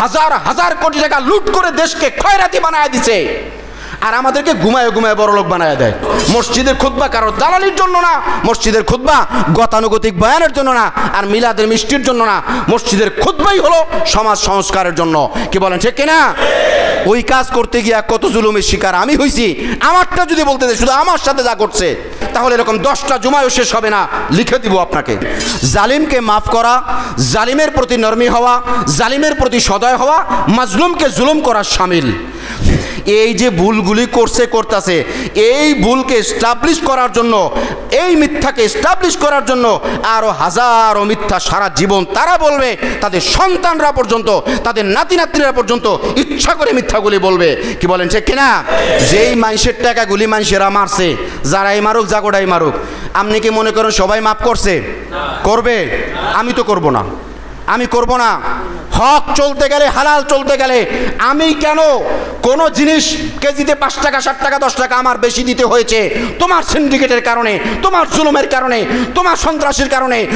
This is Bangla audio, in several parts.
হাজার হাজার কোটি টাকা লুট করে দেশকে খয়রাতি বানায় দিছে। আর আমাদেরকে ঘুমায় ঘুমায় বড়লোক বানায় দেয়। মসজিদের খুতবা কারও দালালির জন্য না, মসজিদের খুতবা গতানুগতিক বয়ানের জন্য না, আর মিলাদের মিষ্টির জন্য না। মসজিদের খুতবাই হলো সমাজ সংস্কারের জন্য। কি বলেন, ঠিক কিনা? ওই কাজ করতে গিয়া কত জুলুমের শিকার আমি হইছি। আমারটা যদি বলতে দেয়, শুধু আমার সাথে যা করছে, তাহলে এরকম দশটা জুমায়ও শেষ হবে না। লিখে দিব আপনাকে। জালিমকে মাফ করা, জালিমের প্রতি নরমি হওয়া, জালিমের প্রতি সদয় হওয়া, মাজলুমকে জুলুম করা সামিল। এই যে ভুলগুলি করছে করতেছে, এই ভুলকে এস্টাবলিশ করার জন্য, এই মিথ্যাকে স্টাবলিশ করার জন্য আরও হাজারো মিথ্যা সারা জীবন তারা বলবে, তাদের সন্তানরা পর্যন্ত, তাদের নাতি নাতনিরা পর্যন্ত ইচ্ছা করে মিথ্যাগুলি বলবে। কি বলেন সে কিনা? যেই মানুষের টাকাগুলি মানুষেরা মারছে, যারাই মারুক জাগোড়াই মারুক, আপনি কি মনে করেন সবাই মাফ করছে? করবে? আমি তো করব না। আমি করব না। হক চলতে গেলে, হালাল চলতে গেলে, আমি কেন কোনো জিনিস কেজিতে পাঁচ টাকা, ষাট টাকা, দশ টাকা আমার বেশি দিতে হয়েছে? তোমার সিন্ডিকেটের কারণে, তোমার জুলুমের কারণে, তোমার সন্ত্রাসের কারণে।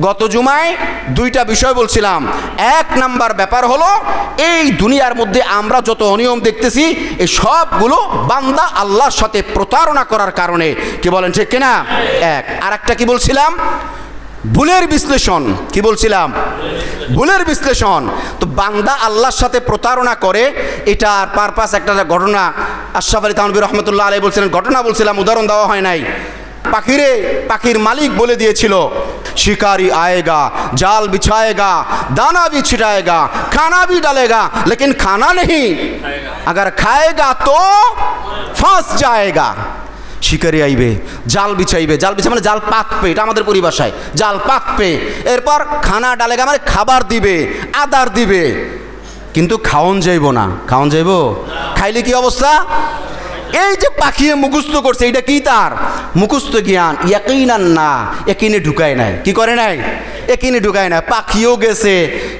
গত জুমায় দুইটা বিষয় বলছিলাম। এক নাম্বার ব্যাপার হলো, এই দুনিয়ার মধ্যে আমরা যত অনিয়ম দেখতেছি এই সবগুলো বান্দা আল্লাহর সাথে প্রতারণা করার কারণে। কি বলেন, ঠিক কিনা? এক। আর একটা কি বলছিলাম? ভুলের বিশ্লেষণ কি বলছিলাম ভুলের বিশ্লেষণ তো বান্দা আল্লাহর সাথে প্রতারণা করে এটার পারপাস একটা ঘটনা আশরাফ আলী তানবির রহমতুল্লাহ আলী বলছিলেন ঘটনা বলছিলাম উদাহরণ দেওয়া হয় নাই পাখিরে পাখির মালিক বলে দিয়েছিল शिकारी आएगा जाल बिछाएगा दाना भी छिटाएगा खाना भी डालेगा लेकिन खाना नहीं अगर खाएगा तो ফাঁস जाएगा শিকারি আইবে, জাল বিছাইবে, জাল বিছা মানে জাল পাতবে, এটা আমাদের পরিভাষায়। জাল পাতবে, এরপর খানা ডালেগা মানে খাবার দিবে, আদার দিবে। কিন্তু খাওয়ন যাইব না খাওয়ন যাইব? খাইলে কি অবস্থা? এই যে পাখিয়ে মুখস্থ করছে এটা কি তার? মুখস্থ জ্ঞান, ইয়াকিনান না, একিনে ঢুকায় নাই। কি করে নাই? একিনে ঢুকায় না, পাখিও গেছে,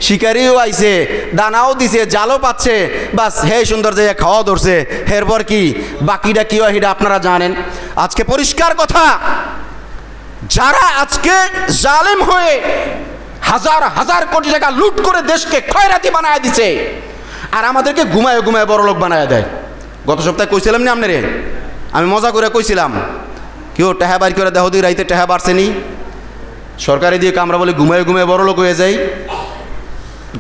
শিকারিও আইছে, দানাও দিছে, জালও পাচ্ছে, বাস হে সুন্দর যে খাওয়া ধরছে, এরপর কি? বাকিটা কি হয় আপনারা জানেন। আজকে পরিষ্কার কথা, যারা আজকে জালেম হয়ে হাজার হাজার কোটি টাকা লুট করে দেশকে খয়রাতি বানায় দিছে, আর আমাদেরকে ঘুমায় ঘুমায় বড়লোক বানায় দেয়। গত সপ্তাহে কইছিলাম না আপনারে? আমি মজা করে কইছিলাম, কেউ টেহা বাড়ি করে দেহ রাইতে টেহা বাড়ছে নি? সরকারি দিয়ে আমরা বলি ঘুমায় ঘুমায় বড় লোক হয়ে যাই।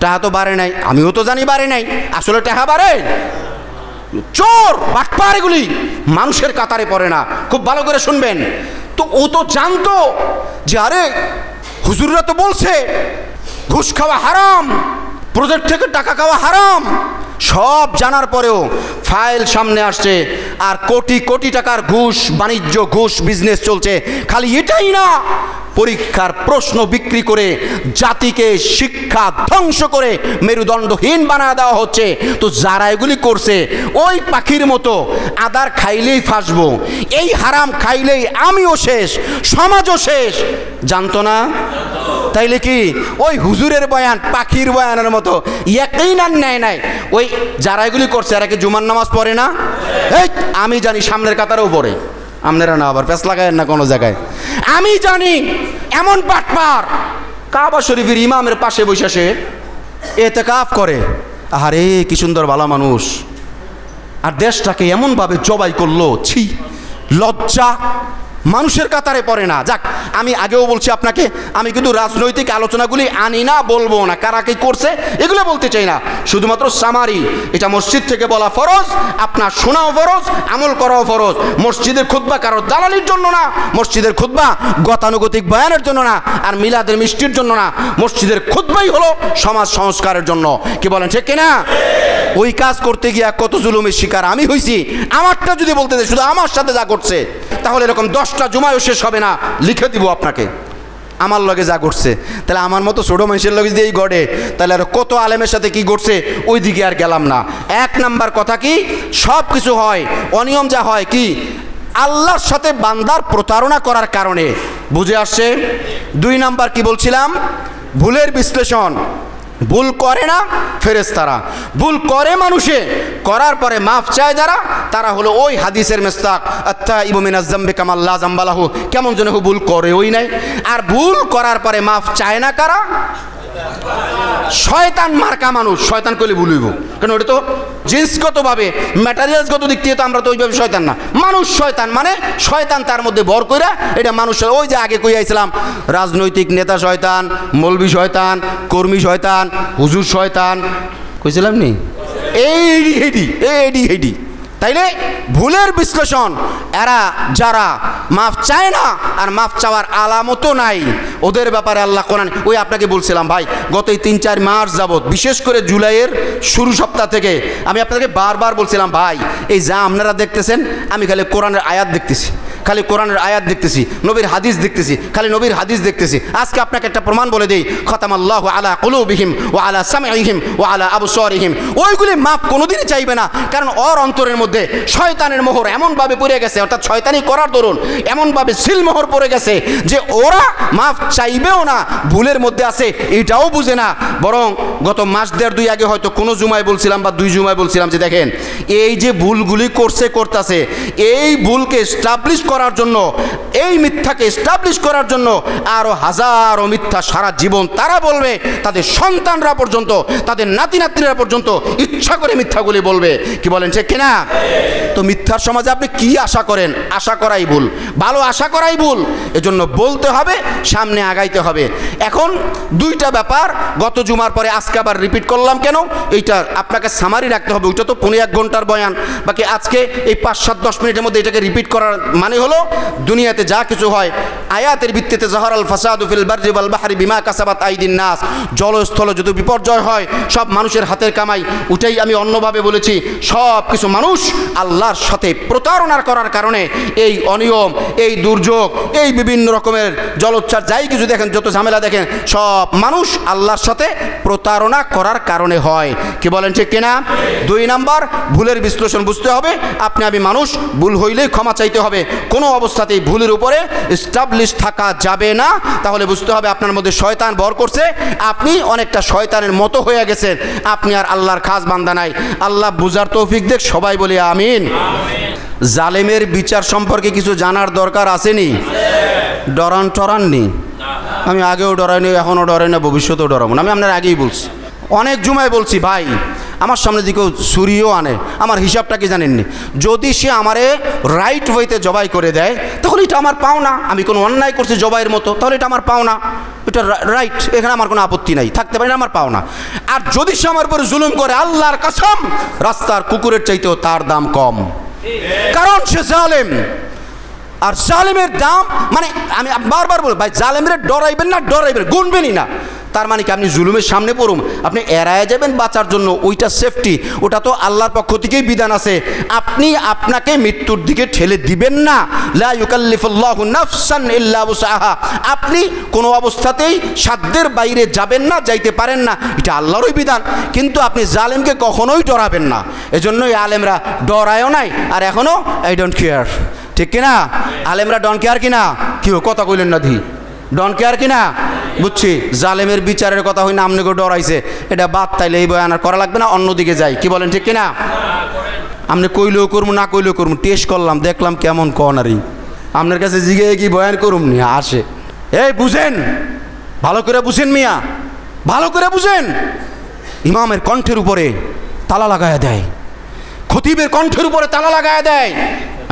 টাহা তো বাড়ে নাই। আমিও তো জানি বাড়ে নাই। আসলে টাহা বাড়ে? চোর, বাটপার এগুলি। মানুষের কাতারে পড়ে না। খুব ভালো করে শুনবেন। তো ও তো জানতো যে, আরে, হুজুররা তো বলছে, ঘুষ খাওয়া হারাম প্রজেক্ট থেকে টাকা খাওয়া হারাম। সব জানার পরেও ফাইল সামনে আসছে। আর কোটি কোটি টাকার ঘুষ, বাণিজ্য ঘুষ বিজনেস চলছে। খালি এটাই না। পরীক্ষার প্রশ্ন বিক্রি করে জাতিকে শিক্ষা ধ্বংস করে মেরুদণ্ডহীন বানা দেওয়া হচ্ছে। তো যারা এগুলি করছে, ওই পাখির মতো আদার খাইলেই ফাঁসবো, এই হারাম খাইলেই আমিও শেষ, সমাজও শেষ। জানতো না? তাইলে কি ওই হুজুরের বয়ান, পাখির বয়ানের মতো একই না নেয় নাই? ওই যারা এগুলি করছে, এরা কি জুমার নামাজ পড়ে না? এই, আমি জানি সামনের কাতারেও পড়ে। আপনারা না আবার প্যাস লাগায়েন না কোনো জায়গায়। আমি জানি, এমন পাটপার কাবা শরীফের ইমামের পাশে বসে সে এতে কাফ করে। আহারে, কি সুন্দর ভালো মানুষ। আর দেশটাকে এমনভাবে জবাই করল, ছি, লজ্জা। মানুষের কাতারে পড়ে না। যাক, আমি আগেও বলছি আপনাকে, আমি কিন্তু রাজনৈতিক আলোচনাগুলি আনি না, বলব না। কারা কি করছে, এগুলো বলতে চাই না। শুধুমাত্র সামারি এটা মসজিদ থেকে বলা ফরজ, আপনার শোনাও ফরজ, আমল করাও ফরজ। মসজিদের খুতবা কারও দালালির জন্য না, মসজিদের খুতবা গতানুগতিক বয়ানের জন্য না, আর মিলাদের মিষ্টির জন্য না। মসজিদের খুতবাই হলো সমাজ সংস্কারের জন্য। কি বলেন, ঠিক কিনা? ওই কাজ করতে গিয়া কত জুলুমের শিকার আমি হইছি। আমারটা যদি বলতে শুধু আমার সাথে যা করছে, তাহলে এরকম দশটা জুমায়ও শেষ হবে না। লিখে দিব আপনাকে। আমার লগে যা ঘটছে, তাহলে আমার মতো ছোটো মানুষের লগে দিয়েই গড়ে তাহলে আর কত আলেমের সাথে কি ঘটছে ওই দিকে আর গেলাম না। এক নাম্বার কথা কি সব কিছু হয়, অনিয়ম যা হয় কি, আল্লাহর সাথে বান্দার প্রতারণা করার কারণে। বুঝে আসছে? দুই নাম্বার কি বলছিলাম? ভুলের বিশ্লেষণ। ভুল করে না ফেরেস্তারা ভুল করে মানুষে, করার পরে মাফ চায় যারা, তারা হলো ওই হাদিসের মেস্তাক আত্মা ইবমিন আজম্বে কামাল্লা জাম্বালাহু। কেমন যেন ভুল করে ওই নাই। আর ভুল করার পরে মাফ চায় না কারা? শয়তান মার্কা মানুষ, শয়তান করলে ভুলইব কারণ ওটা তো জিন্সগতভাবে ম্যাটারিয়ালসগত দিক থেকে তো আমরা তো ওইভাবে শয়তান না। মানুষ শয়তান মানে শয়তান তার মধ্যে বর কইরা এটা মানুষ ওই যে আগে কই আইছিলাম, রাজনৈতিক নেতা শয়তান, মৌলবি শয়তান, কর্মী শয়তান, হুজুর শয়তান। কইছিলাম নি? এইডি হেডি এইডি হেডি তাইলে ভুলের বিশ্লেষণ, এরা যারা মাফ চায় না আর মাফ চাওয়ার আলামতও নাই। ওদের ব্যাপারে আল্লাহ কোরআন, ওই আপনাকে বলছিলাম ভাই, গত এই তিন চার মাস যাবৎ, বিশেষ করে জুলাইয়ের শুরু সপ্তাহ থেকে, আমি আপনাকে বারবার বলছিলাম, ভাই, এই যা আপনারা দেখতেছেন, আমি খালি কোরআনের আয়াত দেখতেছি। খালি কোরআনের আয়াত দেখতেছি, নবীর হাদিস দেখতেছি, খালি নবীর হাদিস দেখতেছি। আজকে আপনাকে একটা প্রমাণ বলে দিই খতাম আল্লাহ আলা কুলুবিহিম ও আলা সামিহিম ও আলা আবসরিহিম। ওইগুলি মাপ কোনোদিনই চাইবে না, কারণ অর অন্তরের মধ্যে শয়তানের মোহর এমনভাবে পড়ে গেছে, অর্থাৎ শয়তানি করার দরুন এমনভাবে সিলমোহর পড়ে গেছে যে ওরা মাফ চাইবেও না, ভুলের মধ্যে আছে, এটাও বুঝে না। বরং গত মাস দেড় দুই আগে হয়তো কোনো জুমায় বলছিলাম বা দুই জুমায় বলছিলাম যে দেখেন, এই যে ভুলগুলি করছে করতেছে, এই ভুলকে স্টাবলিশ করার জন্য, এই মিথ্যাকে স্টাবলিশ করার জন্য আরও হাজারো মিথ্যা সারা জীবন তারা বলবে, তাদের সন্তানরা পর্যন্ত, তাদের নাতি নাতনিরা পর্যন্ত ইচ্ছা করে মিথ্যাগুলি বলবে। কি বলেন সে কিনা? তো মিথ্যার সমাজে আপনি কি আশা করেন? আশা করাই ভুল। ভালো আশা করাই ভুল। এজন্য বলতে হবে, সামনে আগাইতে হবে। এখন দুইটা ব্যাপার, গত জুমার পরে আজকে আবার রিপিট করলাম কেন? এইটা আপনাকে সামারি রাখতে হবে, ওইটা তো পনেরো এক ঘণ্টার বয়ান। বাকি আজকে এই পাঁচ সাত দশ মিনিটের মধ্যে এটাকে রিপিট করার মানে হলো দুনিয়াতে যা কিছু হয় আয়াতের ভিত্তিতে জাহর আল ফাসাদ ফিল বাররি ওয়াল বাহরি বিমা কাসাবাত আইদিন নাস। জলস্থল যদি বিপর্যয় হয়, সব মানুষের হাতের কামাই উঠেই আমি অন্যভাবে বলেছি, সব কিছু মানুষ আল্লাহর সাথে প্রতারণার করার কারণে এই অনিয়ম, এই দুর্যোগ, এই বিভিন্ন রকমের জলোচ্ছ্বাস, যাই কিছু দেখেন, যত ঝামেলা দেখেন, সব মানুষ আল্লাহর সাথে প্রতারণা করার কারণে হয়। কি বলেন ঠিক কিনা? দুই নাম্বার, ভুলের বিশ্লেষণ বুঝতে হবে। আপনি আমি মানুষ, ভুল হইলেই ক্ষমা চাইতে হবে। কোনো অবস্থাতেই ভুলের উপরে স্টাবলিশ থাকা যাবে না। তাহলে বুঝতে হবে আপনার মধ্যে শয়তান বর করছে। আপনি অনেকটা শয়তানের মতো হয়ে গেছেন। আপনি আর আল্লাহর খাস বান্দা নাই। আল্লাহ বুঝার তৌফিক দেখ, সবাই বলি আমিন। জালেমের বিচার সম্পর্কে কিছু জানার দরকার আসেনি? ডরান টরান নি আমি আগেও ডরাইনি, এখনও ডরাই না, ভবিষ্যতেও ডরাবো না। আমি আপনার আগেই বলছি। অনেক জুমায় বলছি, ভাই আমার সামনে দিকেও ছুরিও আনে, আমার হিসাবটা কি জানেননি? যদি সে আমারে রাইট ওয়েতে জবাই করে দেয় তখন এটা আমার পাওনা। আমি কোনো অন্যায় করছি জবাইয়ের মতো, তাহলে এটা আমার পাওনা। এটা রাইট এখানে আমার কোনো আপত্তি নাই। থাকতে পারে না, আমার পাওনা। আর যদি সে আমার উপরে জুলুম করে, আল্লাহর কাসম, রাস্তার কুকুরের চাইতেও তার দাম কম। কারণ সে জালেম। আর জালেমের দাম মানে আমি বারবার বলি ভাই, জালেমের ডরাইবেন না, ডরাইবেন, গুনবেনই না। তার মানে কি আপনি জুলুমের সামনে পড়ুন? আপনি এড়ায় যাবেন বাঁচার জন্য, ওইটা সেফটি ওটা তো আল্লাহর পক্ষ থেকেই বিধান আছে। আপনি আপনাকে মৃত্যুর দিকে ঠেলে দিবেন না। উসাহা আপনি কোনো অবস্থাতেই সাধ্যের বাইরে যাবেন না, যাইতে পারেন না। এটা আল্লাহরই বিধান। কিন্তু আপনি জালেমকে কখনোই ডরাবেন না। এজন্যই আলেমরা ডরায়ও নাই, আর এখনও আই ডোন্ট কেয়ার ঠিক কিনা? আলেমরা ডন কেয়ার কিনা? কি কথা কইলেন না ধি। ডন কেয়ার কিনা? বুঝছি? জালেমের বিচারের কথা হই না আমনে ডরাইছে। এটা বাদ তাইলে এই বয়ান আর করা লাগবে না, অন্যদিকে যাই। কি বলেন, ঠিক কিনা? আপনি কইলেও করব না কইলেও করব টেস্ট করলাম, দেখলাম কেমন কনারি আপনার কাছে জিগে কি বয়ান করুম নি, আসে। এই, বুঝেন? ভালো করে বুঝেন মিয়া। ভালো করে বুঝেন। ইমামের কণ্ঠের উপরে তালা লাগায়া দেয়। খতিবের কণ্ঠের উপরে তালা লাগায়া দেয়।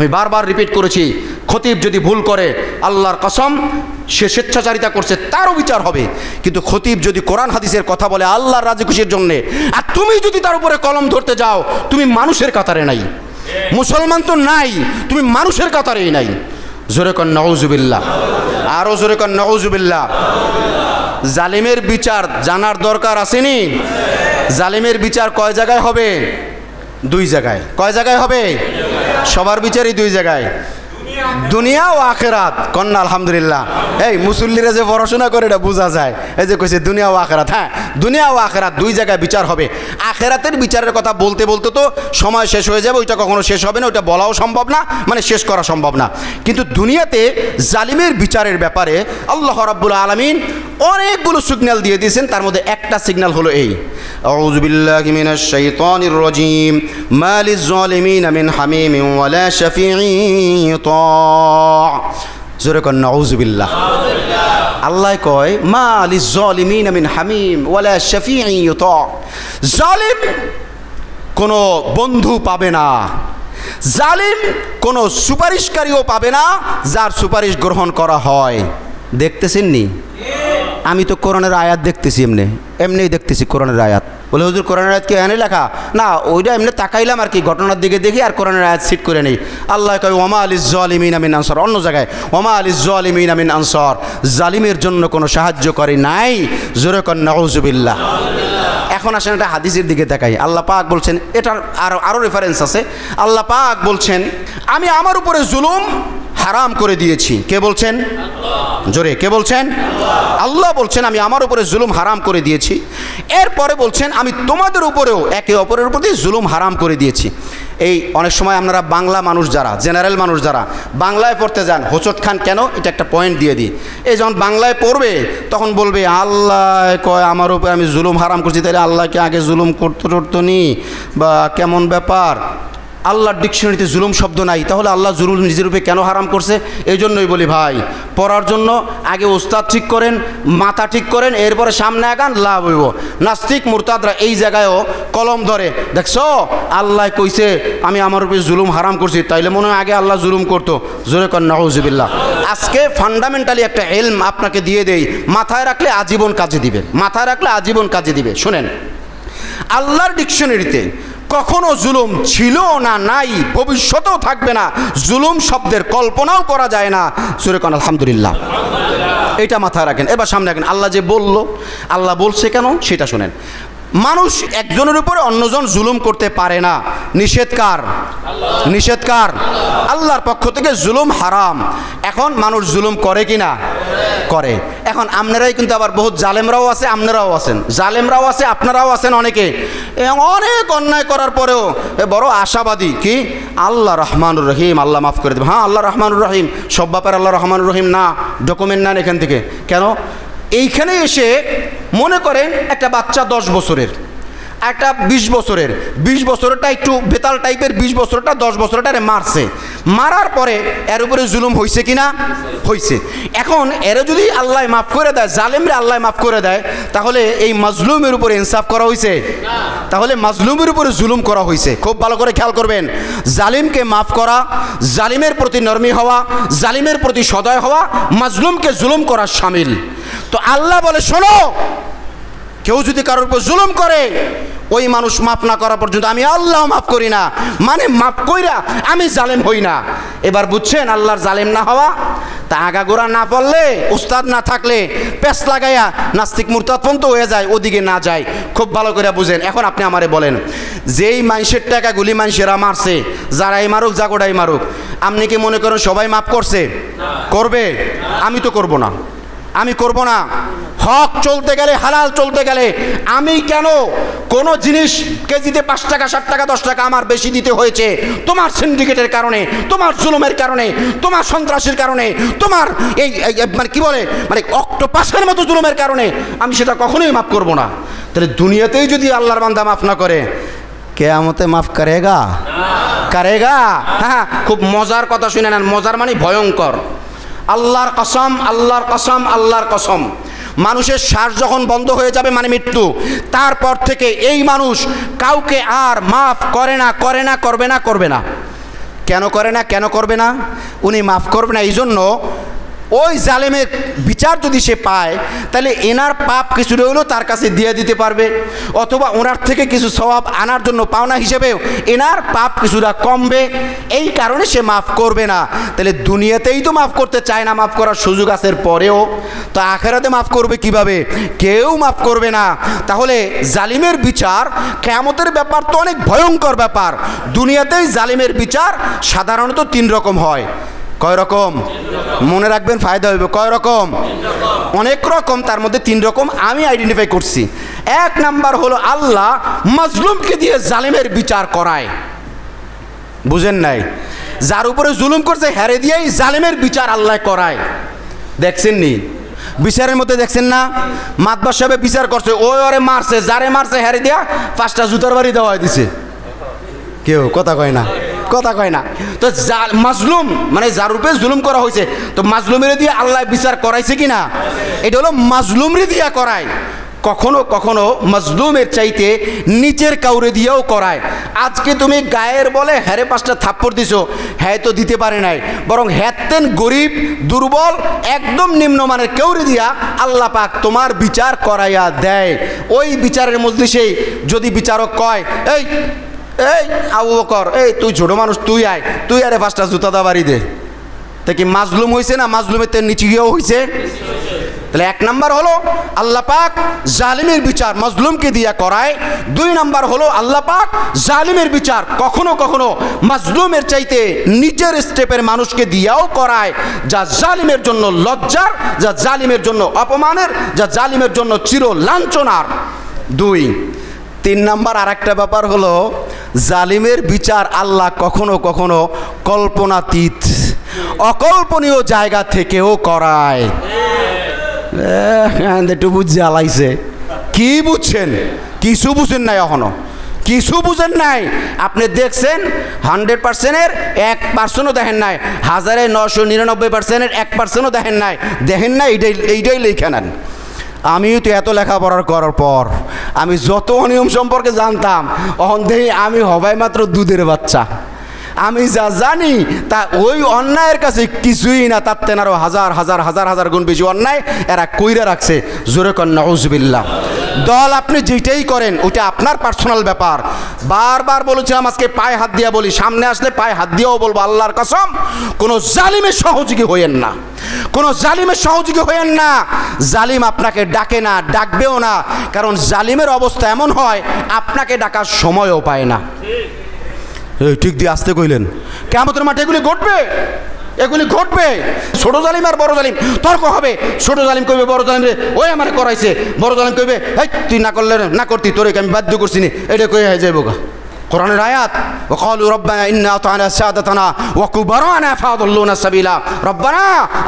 আমি বারবার রিপিট করেছি, খতিব যদি ভুল করে, আল্লাহর কসম, সে স্বেচ্ছাচারিতা করছে, তারও বিচার হবে। কিন্তু খতিব যদি কোরআন হাদিসের কথা বলে, আল্লাহর রাজি খুশির জন্যে, আর তুমি যদি তার উপরে কলম ধরতে যাও, তুমি মানুষের কাতারে নাই। মুসলমান তো নাই, তুমি মানুষের কাতারেই নাই। জোরে কন, নওজুবিল্লাহ। আরও জোরে কন, নওজুবিল্লাহ। জালিমের বিচার জানার দরকার আসেনি। জালিমের বিচার কয় জায়গায় হবে? দুই জায়গায়। কয় জায়গায় হবে? সবার বিচারই দুই জায়গায়। দুনিয়া ও আখেরাত। কন্যা, আলহামদুলিল্লাহ। এই মুসল্লিরা যে পড়াশোনা করে, এটা বোঝা যায়। এই যে কইছে, দুনিয়া ও আখেরাত। হ্যাঁ দুনিয়া ও আখেরাত দুই জায়গায় বিচার হবে। আখেরাতের বিচারের কথা বলতে বলতে তো সময় শেষ হয়ে যাবে, ওইটা কখনো শেষ হবে না, ওইটা বলাও সম্ভব না মানে শেষ করা সম্ভব না। কিন্তু দুনিয়াতে জালিমের বিচারের ব্যাপারে আল্লাহ রাব্বুল আলমিন অনেকগুলো সিগন্যাল দিয়ে দিয়েছেন। তার মধ্যে একটা সিগন্যাল হলো এই। أعوذ بالله من الشيطان الرجيم ما للظالمين من حميم ولا شفيع يطاع জোরে কর নাউজুবিল্লাহ আল্লাহ কয় মা আলি জলিমিন আমিন হামিম ওয়ালা শফি জালিম কোনো বন্ধু পাবে না জালিম কোনো সুপারিশকারীও পাবে না যার সুপারিশ গ্রহণ করা হয় দেখতেছেন নি আমি তো কোরআনের আয়াত দেখতেছি এমনি, এমনিই দেখতেছি কোরআনের আয়াত। বলে, হুজুর, কোরআনের আয়াত কি এনে লেখা? না, ওইটা এমনি তাকাইলাম আর কি, ঘটনার দিকে দেখি আর কোরআনের আয়াত সিট করে নেই। আল্লাহ কয়, ওমা আলি জলিমিন আমিন আনসর। অন্য জায়গায়, ওমা আলি জলিমিন আমিন আনসর। জালিমের জন্য কোনো সাহায্য করে নাই। জোরে কন নজুবিল্লাহ এখন আসেন একটা হাদিসের দিকে দেখাই আল্লাহ পাক বলছেন, এটার আরও আরও রেফারেন্স আছে। আল্লাহ পাক বলছেন, আমি আমার উপরে জুলুম হারাম করে দিয়েছি। কে বলছেন? জোরে, কে বলছেন? আল্লাহ বলছেন, আমি আমার উপরে জুলুম হারাম করে দিয়েছি। এরপরে বলছেন, আমি তোমাদের উপরেও একে অপরের প্রতি জুলুম হারাম করে দিয়েছি। এই অনেক সময় আপনারা বাংলা মানুষ যারা, জেনারেল মানুষ যারা, বাংলায় পড়তে যান হোচট খান কেন? এটা একটা পয়েন্ট দিয়ে দিই। এই যখন বাংলায় পড়বে, তখন বলবে, আল্লাহ কয়, আমার উপরে আমি জুলুম হারাম করছি, তাহলে আল্লাহকে আগে জুলুম করতে টরতো নি, বা কেমন ব্যাপার? আল্লাহর ডিকশনারিতে জুলুম শব্দ নাই, তাহলে আল্লাহ জুলুম নিজের রূপে কেন হারাম করছে? এই জন্যই বলি ভাই, পড়ার জন্য আগে ওস্তাদ ঠিক করেন, মাথা ঠিক করেন, এরপরে সামনে আগান, লাভ হইব। নাস্তিক, মুরতাদরা এই জায়গায়ও কলম ধরে, দেখছ? আল্লাহ কইছে, আমি আমার উপরে জুলুম হারাম করছি, তাইলে মনে হয় আগে আল্লাহ জুলুম করতো। জোরে কর নজুবিল্লাহ আজকে ফান্ডামেন্টালি একটা এলম আপনাকে দিয়ে দেই, মাথায় রাখলে আজীবন কাজে দিবে, মাথায় রাখলে আজীবন কাজে দিবে, শোনেন। আল্লাহর ডিকশনারিতে কখনো জুলুম ছিল না, নাই, ভবিষ্যতেও থাকবে না। জুলুম শব্দের কল্পনাও করা যায় না। সুরেকন আলহামদুলিল্লাহ। এটা মাথায় রাখেন। এবার সামনে রাখেন, আল্লাহ যে বলল, আল্লাহ বলছে কেন? সেটা শোনেন। মানুষ একজনের উপরে অন্যজন জুলুম করতে পারে না। নিষেধকার নিষেধকার আল্লাহর পক্ষ থেকে জুলুম হারাম। এখন মানুষ জুলুম করে কি না করে। এখন আপনারাই কিন্তু আবার বহুত জালেমরাও আছে আপনারাও আছেন। জালেমরাও আছে, আপনারাও আছেন অনেকে। অনেক অন্যায় করার পরেও বড় আশাবাদী। কি? আল্লাহ রহমানুর রহিম, আল্লাহ মাফ করে দেবে হ্যাঁ আল্লাহ রহমানুর রহিম। সব ব্যাপারে আল্লাহ রহমানুর রহিম না। ডকুমেন্ট নেন এখান থেকে। কেন? এইখানে এসে মনে করেন একটা বাচ্চা দশ বছরের। একটা বিশ বছরের, বিশ বছরটা একটু বেতাল টাইপের, বিশ বছরটা, দশ বছরটারে মারছে। মারার পরে এর উপরে জুলুম হয়েছে কিনা? হয়েছে এখন এরা যদি আল্লাহ মাফ করে দেয়, জালেমরে আল্লাহ মাফ করে দেয়, তাহলে এই মাজলুমের উপরে ইনসাফ করা হয়েছে তাহলে মাজলুমের উপরে জুলুম করা হয়েছে খুব ভালো করে খেয়াল করবেন। জালিমকে মাফ করা, জালিমের প্রতি নরমি হওয়া, জালিমের প্রতি সদয় হওয়া, মাজলুমকে জুলুম করা সামিল। তো আল্লাহ বলে, শোনো, কেউ যদি কারোর উপর জুলুম করে ওই মানুষ মাফ না করা পর্যন্ত আমি আল্লাহ মাফ করি না। মানে মাফ কইরা আমি জালেম হই না। এবার বুঝছেন আল্লাহর জালেম না হওয়া? তা আগাগোড়া না পড়লে, উস্তাদ না থাকলে পেস লাগাইয়া নাস্তিক মুরতাদ হয়ে যায়, ওদিকে না যায়। খুব ভালো করে বুঝেন। এখন আপনি আমারে বলেন, যেই মানুষের টাকা গুলি মানুষেরা মারছে, যারাই মারুক, জাগোড়াই মারুক, আপনি কি মনে করেন সবাই মাফ করছে? করবে? আমি তো করব না। আমি করব না। হক চলতে গেলে, হালাল চলতে গেলে, আমি কেন কোনো জিনিস কেজিতে পাঁচ টাকা, ষাট টাকা, দশ টাকা আমার বেশি দিতে হয়েছে? তোমার সিন্ডিকেটের কারণে, তোমার জুলুমের কারণে, তোমার সন্ত্রাসের কারণে, তোমার এই মানে কি বলে মানে অক্টোপাসের মতো জুলুমের কারণে আমি সেটা কখনোই মাফ করব না। তাহলে দুনিয়াতেই যদি আল্লাহর বান্দা মাফ না করে, কেয়ামতে মাফ করেগা? করেগা? হ্যাঁ খুব মজার কথা শুনে নেন। মজার মানে ভয়ঙ্কর। আল্লাহর কসম আল্লাহর কসম আল্লাহর কসম। মানুষের শ্বাস যখন বন্ধ হয়ে যাবে মানে মৃত্যু, তারপর থেকে এই মানুষ কাউকে আর মাফ করে না করে না, করবে না করবে না। কেন করে না, কেন করবে না? উনি মাফ করবে না এই জন্য ওই জালেমের বিচার যদি সে পায়, তাহলে এনার পাপ কিছু হলেও তার কাছে দিয়ে দিতে পারবে। অথবা ওনার থেকে কিছু স্বভাব আনার জন্য পাওনা হিসেবেও এনার পাপ কিছুটা কমবে। এই কারণে সে মাফ করবে না। তাহলে দুনিয়াতেই তো মাফ করতে চায় না, মাফ করার সুযোগ আছে পরেও। তো আখেরাতে মাফ করবে কীভাবে? কেউ মাফ করবে না। তাহলে জালিমের বিচার কেমতের ব্যাপার তো অনেক ভয়ঙ্কর ব্যাপার। দুনিয়াতেই জালিমের বিচার সাধারণত তিন রকম হয়। কয় রকম? মনে রাখবেন ফায়দা হইবে। কয় রকম? অনেক রকম, তার মধ্যে তিন রকম আমি আইডেন্টিফাই করছি। এক নাম্বার হলো আল্লাহ মাজলুমকে দিয়ে জালিমের বিচার করায়। বুঝেন নাই? যার উপরে জুলুম করছে, হেরে দিয়েই জালিমের বিচার আল্লাহ করায়। দেখছেন নি? বিচারের মধ্যে দেখছেন না? মাতবার সাহেব বিচার করছে ওই ওরে মারছে, যারে মারছে হেরে দিয়া পাঁচটা জুতার বাড়ি দেওয়া দিছে। কেউ কথা কয় না। কথা কয় না। তো মাজলুম মানে যার উপরে জুলুম করা হয়েছে, তো মাজলুমের দিয়ে আল্লাহ বিচার করাইছে কি না? এটা হলো মাজলুমরে দিয়া করায়। কখনো কখনো মজলুমের চাইতে নিচের কাউরে দিয়েও করায়। আজকে তুমি গায়ের বলে হ্যারে পাঁচটা থাপ্পড় দিছো হ্যাঁ তো দিতে পারে নাই। বরং হ্যাতেন গরিব, দুর্বল, একদম নিম্নমানের কেউরে দিয়া আল্লাহ পাক তোমার বিচার করাইয়া দেয়। ওই বিচারের মজলিসেই যদি বিচারক কয়, এই এই আবু বকর, এই তুই ছোট মানুষ, তুই আয়। তুই আরে পাঁচটা জুতা দা বাড়ি দে। তা কি মাজলুম হয়েছে না মাজলুমের তেল নিচে গিয়েও হয়েছে তাহলে এক নাম্বার হলো, আল্লাহ পাক জালিমের বিচার মাজলুমকে দিয়া করায়। দুই নাম্বার হলো, আল্লাহ পাক জালিমের বিচার কখনো কখনো মাজলুমের চাইতে নিজের স্টেপের মানুষকে দিয়াও করায়, যা জালিমের জন্য লজ্জার, যা জালিমের জন্য অপমানের, যা জালিমের জন্য চির লাঞ্ছনার দুই, তিন নাম্বার আর একটা ব্যাপার হলো জালিমের বিচার আল্লাহ কখনো কখনো কল্পনাতীত, অকল্পনীয় জায়গা থেকেও করায়। একটু বুঝে আলাইছে। কি বুঝছেন? কিছু বুঝেন নাই এখনও। কিছু বুঝেন নাই। আপনি দেখছেন, হান্ড্রেড পার্সেন্টের এক পার্সেন্টও দেখেন নাই। হাজারে নশো নিরানব্বই পার্সেন্টের এক পার্সেন্টও দেখেন নাই। দেখেন নাই, এইটাই এইটাই লিখে নেন। আমিও তো এত লেখাপড়ার করার পর, আমি যত অনিয়ম সম্পর্কে জানতাম, অহন দেহি আমি হবাই মাত্র দুধের বাচ্চা। আমি যা জানি, তা ওই অন্যায়ের কাছে কিছুই না, তার তেন আরও হাজার হাজার হাজার হাজার গুণ বেশি অন্যায় এরা কইরা রাখছে। জোরে কন্যা দল আপনি যেটাই করেন ওটা আপনার পার্সোনাল ব্যাপার। বারবার বলেছিলাম, আজকে পায়ে হাত দিয়া বলি, সামনে আসলে পায়ে হাত দিয়েও বলব, আল্লাহর কসম, কোনো জালিমের সহযোগী হইয়েন না। কোনো জালিমের সহযোগী হইয়েন না। জালিম আপনাকে ডাকে না, ডাকবেও না, কারণ জালিমের অবস্থা এমন হয়, আপনাকে ডাকার সময়ও পায় না। ঠিক দিয়ে আসতে কইলেন। কেমতের মাঠে এগুলি ঘটবে। এগুলি ঘটবে। ছোট জালিম আর বড় জালিম, তর্ক হবে। ছোট জালিম কইবে, বড় জালিম রে, ওই আমার করাইছে। বড় জালিম কইবে, এই, তুই না করলে, না করতি, তোরে আমি বাধ্য করছি নি? এটা কই হয়ে যাইব গা। কোরআনের আয়াত وقالوا ربنا إنا أطعنا سادتنا وكبرانا فأضلونا السبيل ربنا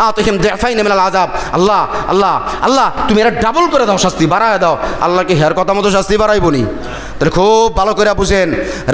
آتهم ضعفين من العذاب আল্লাহ আল্লাহ আল্লাহ তুমি এরা ডাবল করে দাও শাস্তি বাড়ায় দাও আল্লাহকে হের কথা মতো শাস্তি বাড়াইব নি তাহলে খুব ভালো করে বুঝেন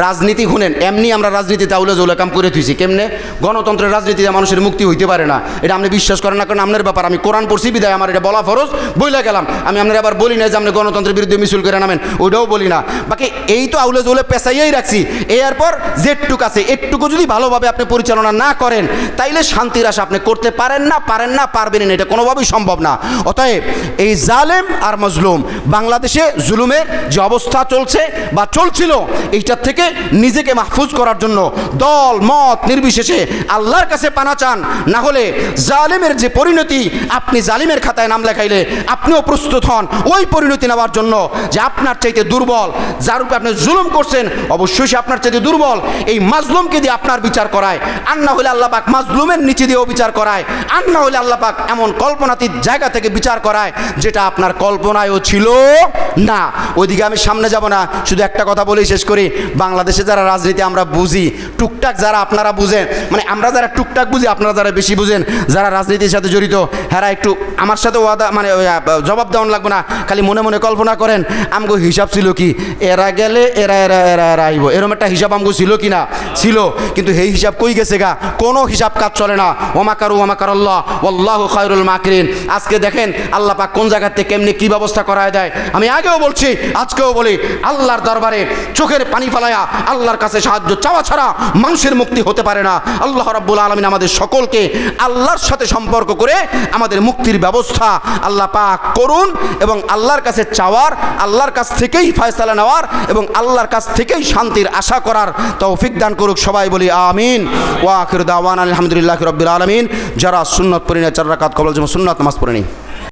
রাজনীতি শুনেন এমনি আমরা রাজনীতিতে আউলে জৌলে কাম করে থুইছি কেমনে গণতন্ত্রের রাজনীতিতে মানুষের মুক্তি হইতে পারে না এটা আপনি বিশ্বাস করেন না কারণ আপনার ব্যাপার আমি কোরআন পড়ছি বিদায় আমার এটা বলা ফরজ বইলে গেলাম আমি আপনার আবার বলি না যে আপনি গণতন্ত্রের বিরুদ্ধে মিছিল করে নামেন ওইটাও বলি না বাকি এই তো আউলে জৌলে পেঁচাইয়াই রাখছি এরপর যেটুক আছে একটুকু যদি ভালোভাবে আপনি পরিচালনা না করেন, তাইলে শান্তির আশা আপনি করতে পারেন না পারেন না পারবেন না, এটা কোনোভাবেই সম্ভব না। অতএব এই জালেম আর মজলুম, বাংলাদেশে জুলুমের যে অবস্থা চলছে বা চলছিল, এইটার থেকে নিজেকে মাহফুজ করার জন্য দল, মত নির্বিশেষে আল্লাহর কাছে পানা চান। না হলে জালেমের যে পরিণতি, আপনি জালিমের খাতায় নাম লেখাইলে আপনিও প্রস্তুত হন। ওই পরিণতি নেওয়ার জন্য যে আপনার চাইতে দুর্বল, যার উপরে আপনি জুলুম করছেন, অবশ্যই সে আপনার চাইতে দুর্বল। এই মাজলুমকে দিয়ে আপনার বিচার করায়। আর না হলে আল্লাহ পাক মাজলুমের নিচে দিয়েও বিচার করায়। আর না হলে আল্লাহ পাক এমন কল্পনাতীত জায়গা থেকে বিচার করায়, যেটা আপনার কল্পনায়ও ছিল না। ওইদিকে আমি সামনে যাব না। শুধু একটা কথা বলেই শেষ করি। বাংলাদেশে যারা রাজনীতি আমরা বুঝি, টুকটাক যারা আপনারা বুঝেন মানে আমরা যারা টুকটাক বুঝি, আপনারা যারা বেশি বুঝেন, যারা রাজনীতির সাথে জড়িত হ্যাঁ একটু আমার সাথে ওয়াদা মানে জবাব দেওয়ান লাগবে না। খালি মনে মনে কল্পনা করেন, আমগো হিসাব ছিল কি? এরা গেলে এরা এরা এরা এরা আইব এরকম একটা হিসাব আমগো ছিল কি না ছিল। কিন্তু এই হিসাব কই গেছে গা? কোনো হিসাব কাজ চলে না। ওমাকারু ওমাকার আল্লাহ আল্লাহ খায়রুল মাকরিন। আজকে দেখেন আল্লাহ পাক কোন জায়গা থেকে কেমনি কি ব্যবস্থা করায় দেয়? আমি আগেও বলছি, আজকেও বলি, আল্লাহর দরবারে চোখের পানি ফালায়া আল্লাহর কাছে সাহায্য চাওয়া ছাড়া মানুষের মুক্তি হতে পারে না। আল্লাহ রাব্বুল আলমিন আমাদের সকলকে আল্লাহর সাথে সম্পর্ক করে আমাদের মুক্তির ব্যবস্থা আল্লাহ পাক করুন এবং আল্লাহর কাছে চাওয়ার, আল্লাহর কাছ থেকেই ফয়সালা নেওয়ার এবং আল্লাহর কাছ থেকেই শান্তির আশা করার তৌফিক দান করুক সবাই বলি আমিন। ওয়াকির দাওয়ান আলহামদুলিল্লাহ রব্বুল আলমিন। যারা সুন্নত না চার রাকাত কবল যেমন সুন্নত নামাজ পড়ে নেই।